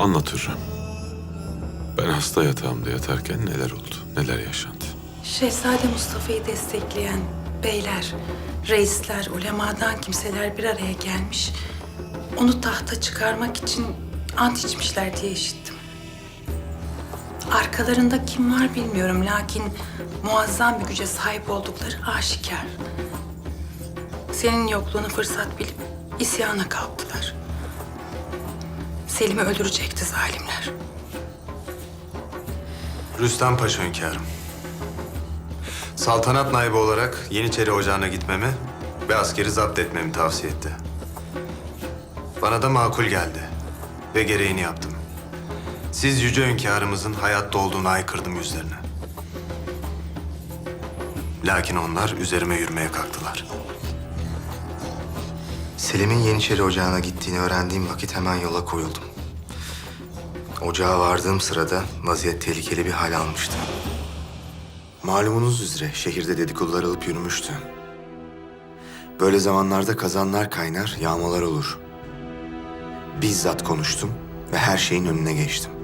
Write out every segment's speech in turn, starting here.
Anlat Hürrem. Ben hasta yatağımda yatarken neler oldu, neler yaşandı? Şehzade Mustafa'yı destekleyen beyler, reisler, ulemadan kimseler bir araya gelmiş. Onu tahta çıkarmak için ant içmişler diye işittim. Arkalarında kim var bilmiyorum lakin muazzam bir güce sahip oldukları aşikar. Senin yokluğunu fırsat bilip isyana kalktılar. Selim'i öldürecekti zalimler. Rüstem Paşa hünkârım. Saltanat naibi olarak Yeniçeri Ocağı'na gitmemi ve askeri zapt etmemi tavsiye etti. Bana da makul geldi ve gereğini yaptım. Siz yüce hünkârımızın hayatta olduğunu aykırdım yüzlerine. Lakin onlar üzerime yürümeye kalktılar. Selim'in Yeniçeri Ocağı'na gittiğini öğrendiğim vakit hemen yola koyuldum. Ocağa vardığım sırada vaziyet tehlikeli bir hal almıştı. Malumunuz üzere şehirde dedikodular alıp yürümüştü. Böyle zamanlarda kazanlar kaynar, yağmalar olur. Bizzat konuştum ve her şeyin önüne geçtim.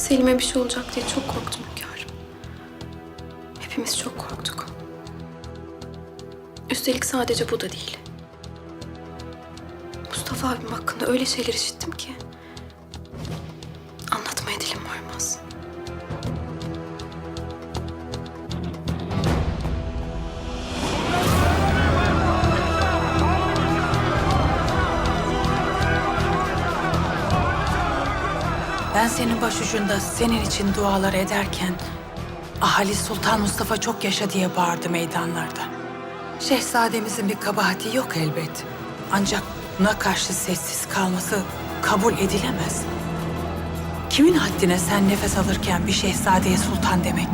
Selim'e bir şey olacak diye çok korktum hünkârım. Hepimiz çok korktuk. Üstelik sadece bu da değil. Mustafa abim hakkında öyle şeyler işittim ki... Ben senin başucunda senin için dualar ederken ahali Sultan Mustafa çok yaşa diye bağırdı meydanlarda. Şehzademizin bir kabahati yok elbet. Ancak buna karşı sessiz kalması kabul edilemez. Kimin haddine sen nefes alırken bir şehzadeye sultan demek?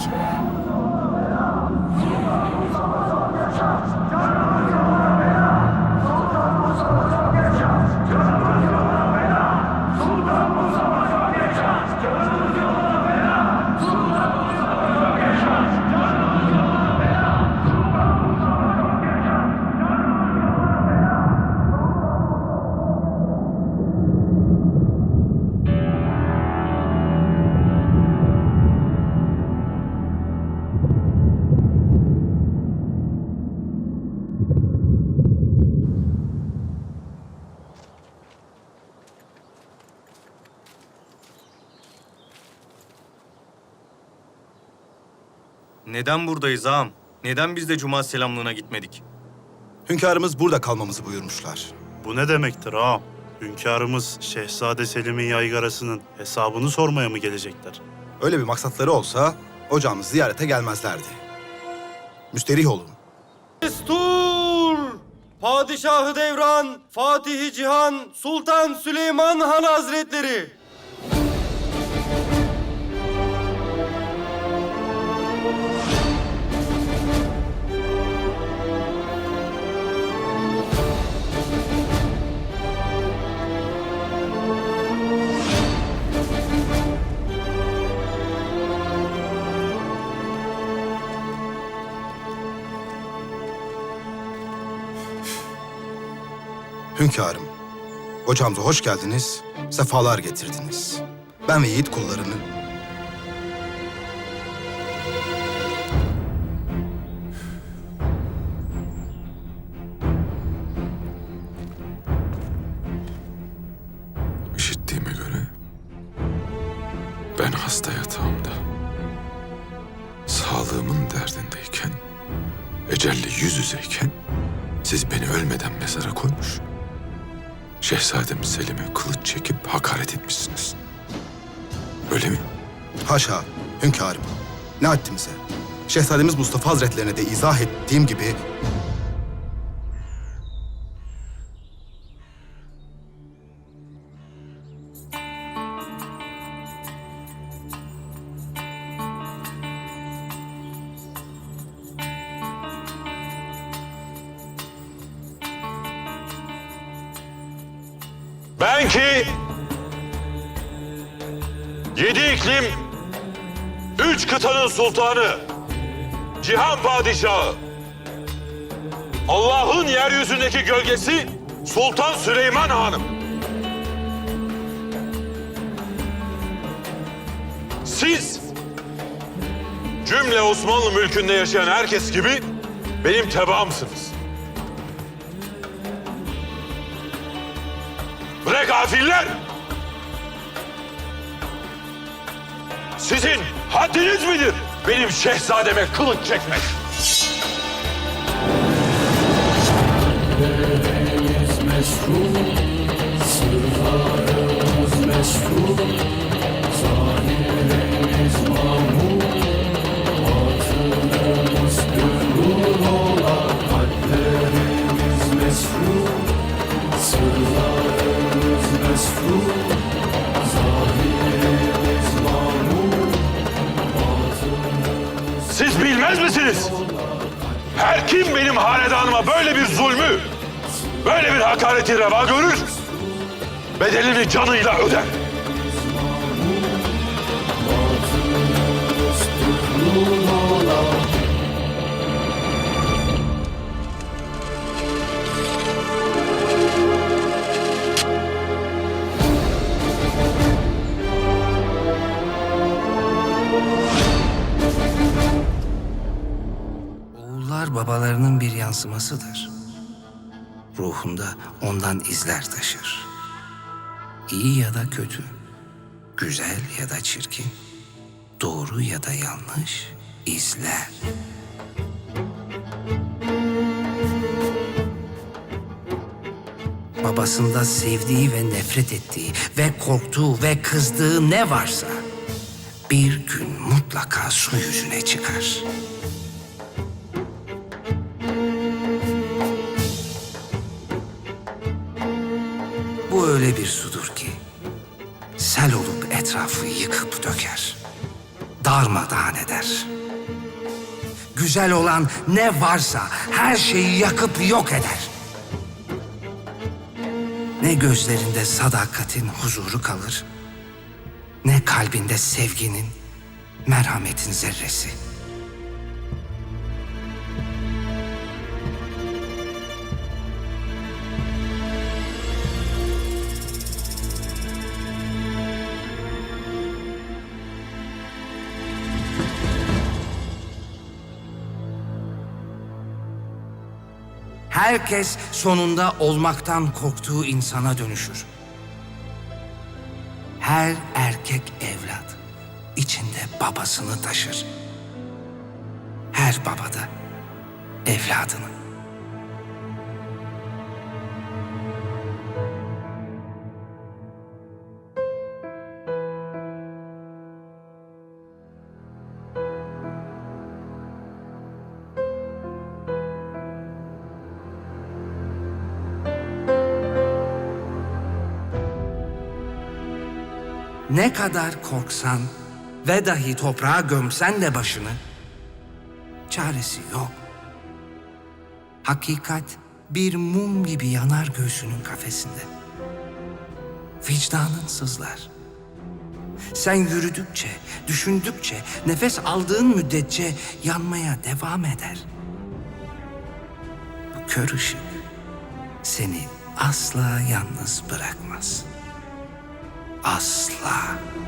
Neden buradayız ağam? Neden biz de cuma selamlığına gitmedik? Hünkârımız burada kalmamızı buyurmuşlar. Bu ne demektir ağam? Hünkârımız Şehzade Selim'in yaygarasının hesabını sormaya mı gelecekler? Öyle bir maksatları olsa ocağımızı ziyarete gelmezlerdi. Müsterih olun. Destur! Padişahı Devran, Fatihi Cihan, Sultan Süleyman Han Hazretleri. Hünkârım, hocamıza hoş geldiniz, sefalar getirdiniz. Ben ve yiğit kullarını İşittiğime göre ben hasta yatağımda sağlığımın derdindeyken ecelle yüz yüzeyken siz beni ölmeden mezara koymuş. Şehzadem Selim'e kılıç çekip hakaret etmişsiniz. Öyle mi? Haşa, hünkârım. Ne haddimize? Şehzademiz Mustafa Hazretlerine de izah ettiğim gibi... Ben ki yedi iklim, üç kıtanın sultanı, cihan padişahı, Allah'ın yeryüzündeki gölgesi Sultan Süleyman Hanım. Siz cümle Osmanlı mülkünde yaşayan herkes gibi benim tebaamsınız. Gafiller! Sizin haddiniz midir benim şehzademe kılıç çekmek? Siz bilmez misiniz? Her kim benim hanedanıma böyle bir zulmü, böyle bir hakareti reva görür, bedelini canıyla öder. Yansımasıdır. Ruhunda ondan izler taşır. İyi ya da kötü, güzel ya da çirkin, doğru ya da yanlış izler. Babasında sevdiği ve nefret ettiği ve korktuğu ve kızdığı ne varsa bir gün mutlaka su yüzüne çıkar. Bu öyle bir sudur ki sel olup etrafı yıkıp döker. Darmadağın eder. Güzel olan ne varsa her şeyi yakıp yok eder. Ne gözlerinde sadakatin huzuru kalır, ne kalbinde sevginin, merhametin zerresi. Herkes sonunda olmaktan korktuğu insana dönüşür. Her erkek evlat içinde babasını taşır. Her baba da evladını. Ne kadar korksan ve dahi toprağa gömsen de başını, çaresi yok. Hakikat bir mum gibi yanar göğsünün kafesinde. Vicdanın sızlar. Sen yürüdükçe, düşündükçe, nefes aldığın müddetçe yanmaya devam eder. Bu kör ışık seni asla yalnız bırakmaz. Asla.